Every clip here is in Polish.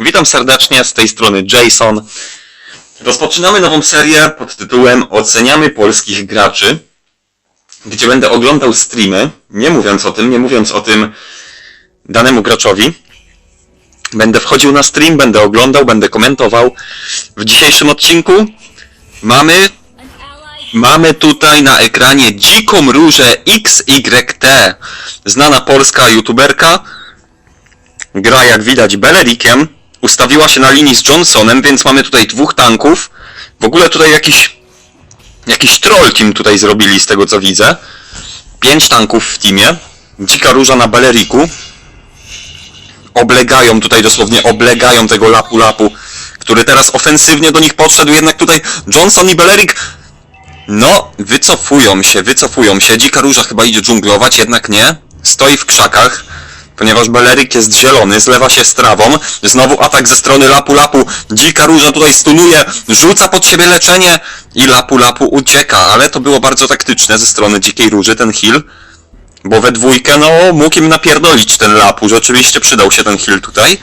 Witam serdecznie, z tej strony Jason. Rozpoczynamy nową serię pod tytułem Oceniamy polskich graczy, gdzie będę oglądał streamy, nie mówiąc o tym, nie mówiąc o tym danemu graczowi. Będę wchodził na stream, będę oglądał, będę komentował. W dzisiejszym odcinku mamy Mamy tutaj na ekranie dziką różę XYT, znana polska youtuberka. Gra jak widać Belerikiem. Ustawiła się na linii z Johnsonem, więc mamy tutaj dwóch tanków. W ogóle tutaj jakiś jakiś troll team tutaj zrobili z tego co widzę. Pięć tanków w teamie. Dzika róża na Beleriku. Oblegają tutaj dosłownie, oblegają tego lapu lapu, który teraz ofensywnie do nich podszedł, jednak tutaj Johnson i Belerik no, wycofują się, wycofują się. Dzika róża chyba idzie dżunglować, jednak nie. Stoi w krzakach, ponieważ Beleryk jest zielony, zlewa się z trawą. Znowu atak ze strony Lapu Lapu. Dzika róża tutaj stunuje, rzuca pod siebie leczenie i Lapu Lapu ucieka, ale to było bardzo taktyczne ze strony Dzikiej Róży, ten heal. Bo we dwójkę, no, mógł im napierdolić ten Lapu. Rzeczywiście przydał się ten heal tutaj.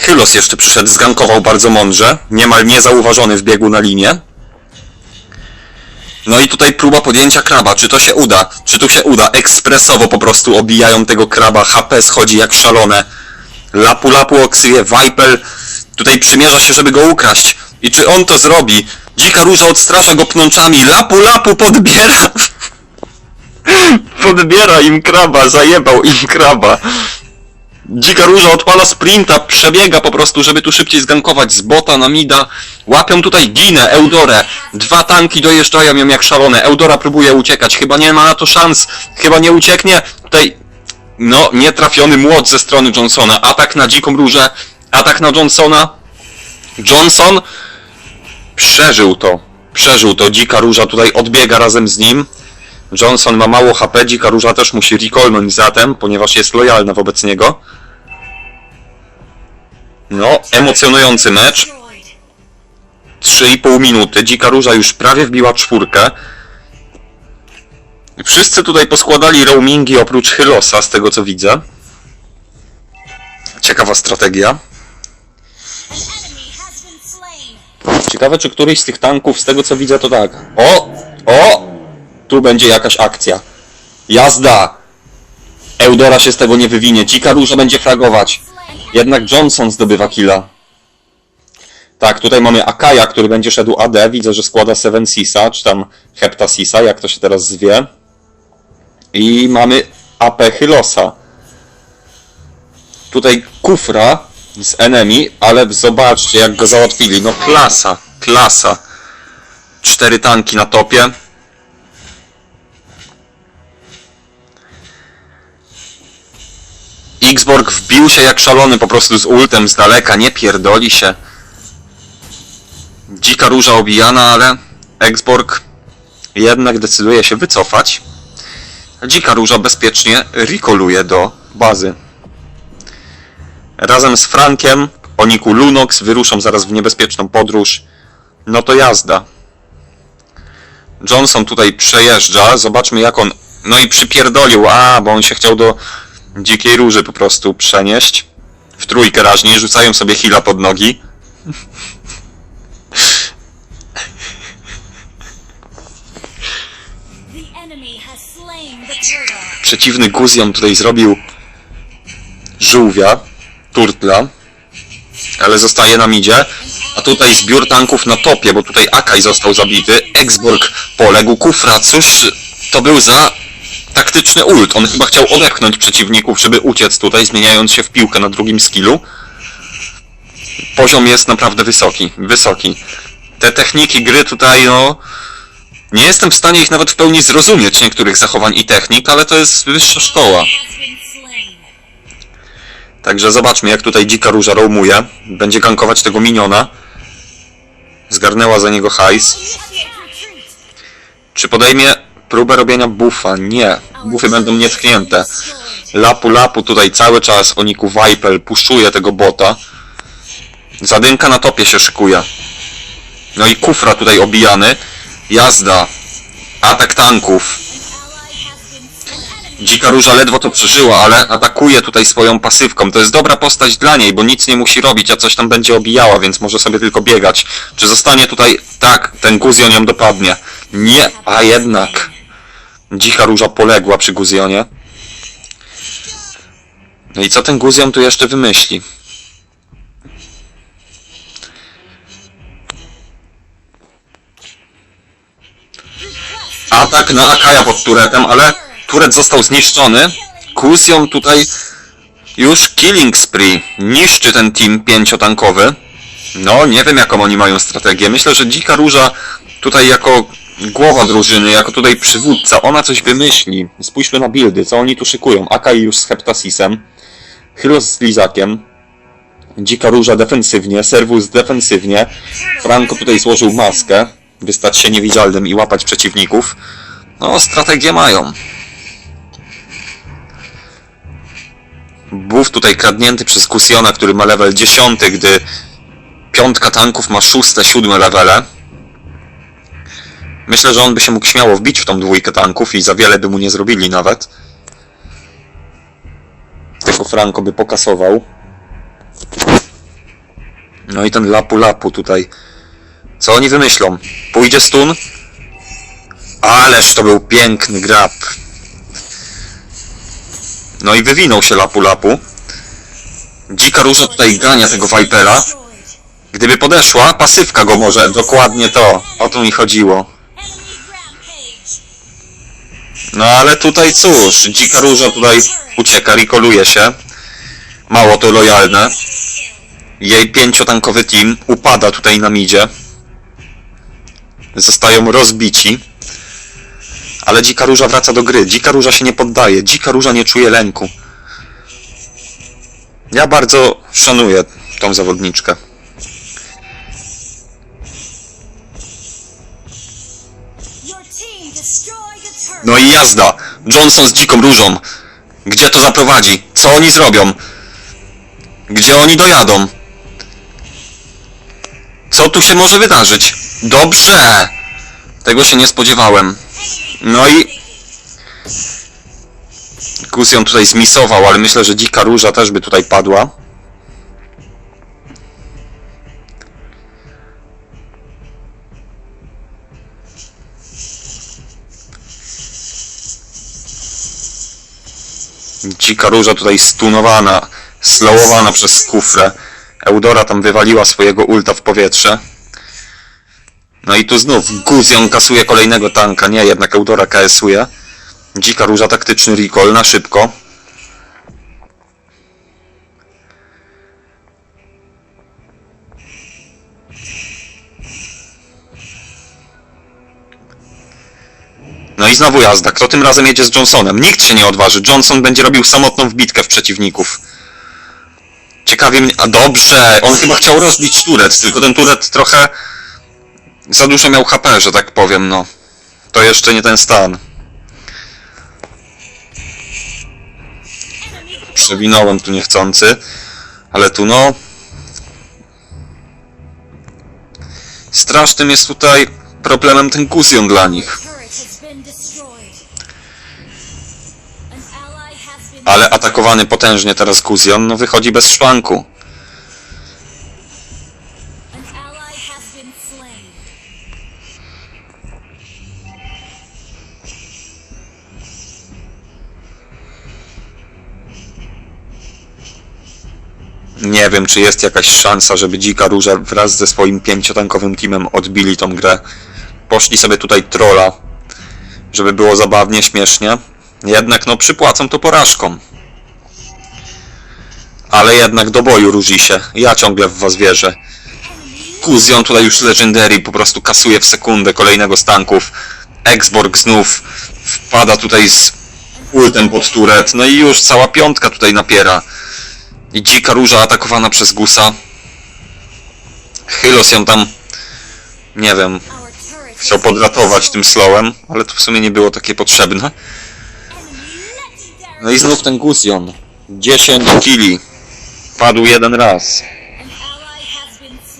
Hylos jeszcze przyszedł, zgankował bardzo mądrze. Niemal niezauważony wbiegł na linię. No i tutaj próba podjęcia kraba. Czy to się uda? Czy tu się uda? Ekspresowo po prostu obijają tego kraba. HP schodzi jak szalone. Lapu lapu oksyje. Viper tutaj przymierza się, żeby go ukraść. I czy on to zrobi? Dzika róża odstrasza go pnączami. Lapu lapu podbiera. podbiera im kraba. Zajebał im kraba. Dzika róża odpala sprinta, przebiega po prostu, żeby tu szybciej zgankować z bota na mida. Łapią tutaj Ginę, Eudorę. Dwa tanki dojeżdżają ją jak szalone. Eudora próbuje uciekać, chyba nie ma na to szans. Chyba nie ucieknie. Tutaj, no, nietrafiony młot ze strony Johnsona. Atak na dziką różę, atak na Johnsona. Johnson przeżył to. Przeżył to. Dzika róża tutaj odbiega razem z nim. Johnson ma mało HP, dzika róża też musi recallnąć zatem, ponieważ jest lojalna wobec niego. No, emocjonujący mecz. 3,5 minuty, dzika róża już prawie wbiła czwórkę. Wszyscy tutaj poskładali roamingi oprócz Hylosa, z tego co widzę. Ciekawa strategia. Ciekawe, czy któryś z tych tanków, z tego co widzę, to tak. O! O! Tu będzie jakaś akcja. Jazda! Eudora się z tego nie wywinie. Dzika róża będzie fragować. Jednak Johnson zdobywa killa. Tak, tutaj mamy Akaja, który będzie szedł AD. Widzę, że składa Seven Sisa, czy tam Hepta Sisa, jak to się teraz zwie. I mamy AP Hylosa. Tutaj Kufra z enemy, ale zobaczcie jak go załatwili. No klasa, klasa. Cztery tanki na topie. Xborg wbił się jak szalony po prostu z ultem z daleka, nie pierdoli się. Dzika róża obijana, ale Xborg jednak decyduje się wycofać. Dzika róża bezpiecznie rikoluje do bazy. Razem z Frankiem, Oniku Lunox wyruszą zaraz w niebezpieczną podróż. No to jazda. Johnson tutaj przejeżdża, zobaczmy jak on... No i przypierdolił, a, bo on się chciał do dzikiej róży po prostu przenieść. W trójkę raźniej, rzucają sobie hila pod nogi. Przeciwny Guzjan tutaj zrobił żółwia, turtla, ale zostaje na midzie. A tutaj zbiór tanków na topie, bo tutaj Akaj został zabity, Exborg poległ, Kufra, cóż to był za taktyczny ult. On chyba chciał odepchnąć przeciwników, żeby uciec tutaj, zmieniając się w piłkę na drugim skillu. Poziom jest naprawdę wysoki, wysoki. Te techniki gry tutaj, no... Nie jestem w stanie ich nawet w pełni zrozumieć, niektórych zachowań i technik, ale to jest wyższa szkoła. Także zobaczmy, jak tutaj dzika róża roamuje. Będzie gankować tego miniona. Zgarnęła za niego hajs. Czy podejmie próbę robienia buffa? Nie. Buffy będą nietknięte. Lapu lapu tutaj cały czas Oniku Viper puszczuje tego bota. Zadymka na topie się szykuje. No i kufra tutaj obijany. Jazda. Atak tanków. Dzika Róża ledwo to przeżyła, ale atakuje tutaj swoją pasywką. To jest dobra postać dla niej, bo nic nie musi robić, a coś tam będzie obijała, więc może sobie tylko biegać. Czy zostanie tutaj... Tak, ten Guzion ją dopadnie. Nie, a jednak. Dzika Róża poległa przy Guzjonie. No i co ten Guzjon tu jeszcze wymyśli? Atak na Akaja pod turetem, ale turet został zniszczony. Guzjon tutaj już killing spree. Niszczy ten team pięciotankowy. No, nie wiem jaką oni mają strategię. Myślę, że Dzika Róża tutaj jako głowa drużyny, jako tutaj przywódca, ona coś wymyśli. Spójrzmy na buildy, co oni tu szykują. Akai już z Heptasisem, Hylos z Lizakiem, Dzika Róża defensywnie, Servus defensywnie, Franco tutaj złożył maskę, by stać się niewidzialnym i łapać przeciwników. No, strategię mają. Buff tutaj kradnięty przez Kusiona, który ma level 10, gdy piątka tanków ma szóste, siódme levele. Myślę, że on by się mógł śmiało wbić w tą dwójkę tanków i za wiele by mu nie zrobili nawet. Tylko Franco by pokasował. No i ten lapu lapu tutaj. Co oni wymyślą? Pójdzie stun? Ależ to był piękny grab. No i wywinął się lapu lapu. Dzika róża tutaj gania tego Vipera. Gdyby podeszła, pasywka go może, dokładnie to. O to mi chodziło. Enemy rampage. No ale tutaj cóż, dzika róża tutaj ucieka, rikoluje się. Mało to lojalne. Jej pięciotankowy team upada tutaj na midzie. Zostają rozbici. Ale dzika róża wraca do gry. Dzika róża się nie poddaje. Dzika róża nie czuje lęku. Ja bardzo szanuję tą zawodniczkę. No i jazda! Johnson z dziką różą. Gdzie to zaprowadzi? Co oni zrobią? Gdzie oni dojadą? Co tu się może wydarzyć? Dobrze! Tego się nie spodziewałem. No i... Kus ją tutaj zmisował, ale myślę, że dzika róża też by tutaj padła. Dzika róża tutaj stunowana, slowowana przez kufrę. Eudora tam wywaliła swojego ulta w powietrze. No i tu znów Guzjon kasuje kolejnego tanka. Nie, jednak Eudora KS-uje. Dzika róża taktyczny recall na szybko. No i znowu jazda. Kto tym razem jedzie z Johnsonem? Nikt się nie odważy. Johnson będzie robił samotną wbitkę w przeciwników. Ciekawie mnie... A dobrze! On chyba chciał rozbić turet, tylko ten turet trochę... Za dużo miał HP, że tak powiem, no. To jeszcze nie ten stan. Przewinąłem tu niechcący. Ale tu no... Strasznym jest tutaj problemem ten Guzjon dla nich. Ale atakowany potężnie teraz Guzjon, no wychodzi bez szwanku. Nie wiem, czy jest jakaś szansa, żeby Dzika Róża wraz ze swoim pięciotankowym teamem odbili tą grę. Poszli sobie tutaj trolla, żeby było zabawnie, śmiesznie. Jednak no przypłacą to porażką. Ale jednak do boju róży się. Ja ciągle w was wierzę. Kuzjon tutaj już Legendary po prostu kasuje w sekundę kolejnego z tanków. Exborg znów wpada tutaj z ultem pod turet. No i już cała piątka tutaj napiera. I dzika róża atakowana przez Gusa. Hylos ją tam, nie wiem, Chciał podratować tym slowem, ale to w sumie nie było takie potrzebne. No i znów ten Gusion. 10 kili. Padł jeden raz.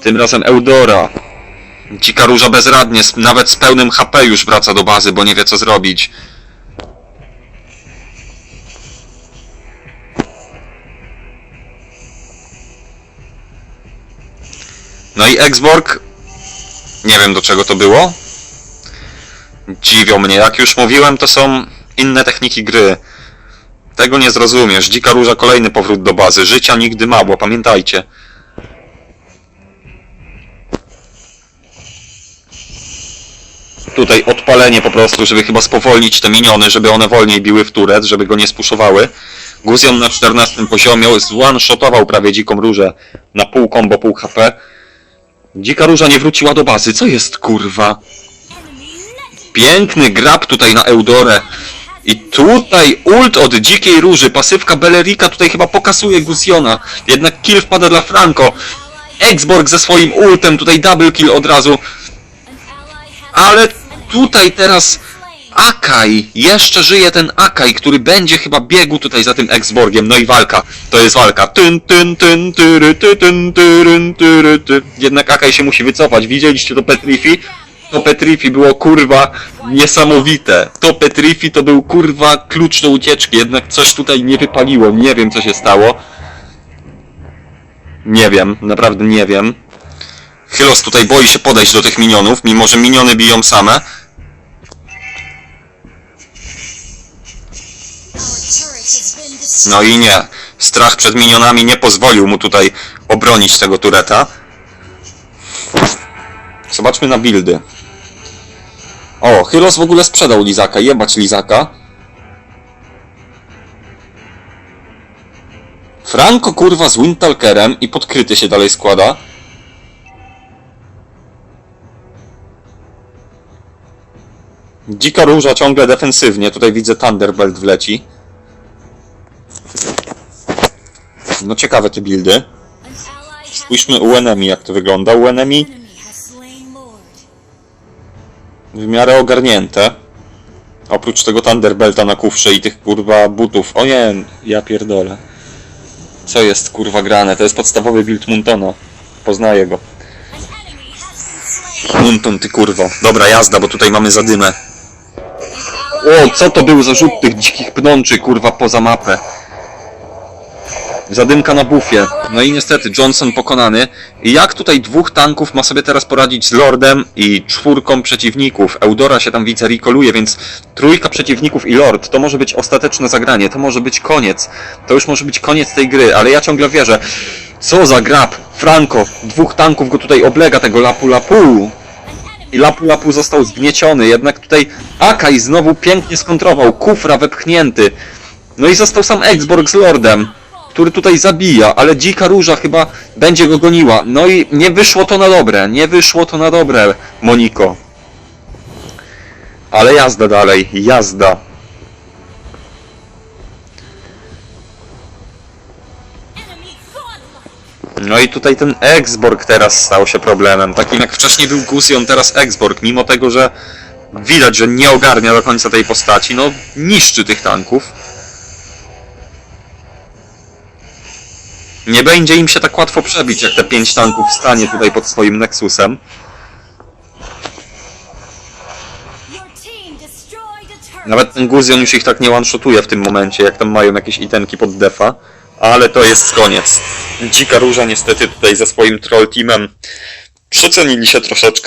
Tym razem Eudora. Dzika róża bezradnie, nawet z pełnym HP już wraca do bazy, bo nie wie co zrobić. No i Exborg. Nie wiem do czego to było. Dziwią mnie, jak już mówiłem, to są inne techniki gry. Tego nie zrozumiesz. Dzika Róża kolejny powrót do bazy. Życia nigdy mało, pamiętajcie. Tutaj odpalenie po prostu, żeby chyba spowolnić te miniony, żeby one wolniej biły w turet, żeby go nie spuszowały. Guzjon na 14 poziomie zone-shotował prawie dziką różę na pół combo, pół HP. Dzika róża nie wróciła do bazy. Co jest kurwa? Piękny grab tutaj na Eudorę. I tutaj ult od dzikiej róży. Pasywka Belerika tutaj chyba pokasuje Guzjona. Jednak kill wpada dla Franco. Exborg ze swoim ultem, tutaj double kill od razu. Ale tutaj teraz. Akaj. Jeszcze żyje ten Akaj, który będzie chyba biegł tutaj za tym Exborgiem. No i walka. To jest walka. Tyn, tyn, tyn, tyry, ty, tyn, tyryn, tyry, ty. Jednak Akaj się musi wycofać. Widzieliście to Petrifi? To Petrifi było kurwa niesamowite. To Petrifi to był kurwa klucz do ucieczki. Jednak coś tutaj nie wypaliło. Nie wiem co się stało. Nie wiem. Naprawdę nie wiem. Hylos tutaj boi się podejść do tych minionów, mimo że miniony biją same. No i nie. Strach przed minionami nie pozwolił mu tutaj obronić tego tureta. Zobaczmy na buildy. O, Hylos w ogóle sprzedał Lizaka. Jebać Lizaka. Franco kurwa z Windtalkerem i podkryty się dalej składa. Dzika róża ciągle defensywnie. Tutaj widzę Thunderbolt wleci. No ciekawe te buildy. Spójrzmy u Enemy jak to wygląda. U Enemy w miarę ogarnięte. Oprócz tego Thunderbelta na kufrze i tych kurwa butów. O nie, ja pierdolę. Co jest kurwa grane? To jest podstawowy build Muntona. Poznaję go. Munton ty kurwo. Dobra jazda, bo tutaj mamy zadymę. O, co to był za rzut tych dzikich pnączy kurwa poza mapę? Zadymka na bufie. No i niestety Johnson pokonany. I jak tutaj dwóch tanków ma sobie teraz poradzić z Lordem i czwórką przeciwników? Eudora się tam widzę rekoluje, więc trójka przeciwników i Lord to może być ostateczne zagranie, to może być koniec. To już może być koniec tej gry, ale ja ciągle wierzę. Co za grab! Franco! Dwóch tanków go tutaj oblega, tego Lapu Lapu! I Lapu Lapu został zgnieciony, jednak tutaj Akaj znowu pięknie skontrował, kufra wepchnięty. No i został sam Exborg z Lordem, który tutaj zabija, ale dzika róża chyba będzie go goniła. No i nie wyszło to na dobre, nie wyszło to na dobre, Moniko. Ale jazda dalej, jazda. No i tutaj ten Exborg teraz stał się problemem. Takim jak wcześniej był Guzjon, teraz Exborg. Mimo tego, że widać, że nie ogarnia do końca tej postaci, no niszczy tych tanków. Nie będzie im się tak łatwo przebić, jak te pięć tanków stanie tutaj pod swoim Nexusem. Nawet ten Guzjon już ich tak nie one-shotuje w tym momencie, jak tam mają jakieś itemki pod defa. Ale to jest koniec. Dzika Róża niestety tutaj ze swoim troll teamem przecenili się troszeczkę.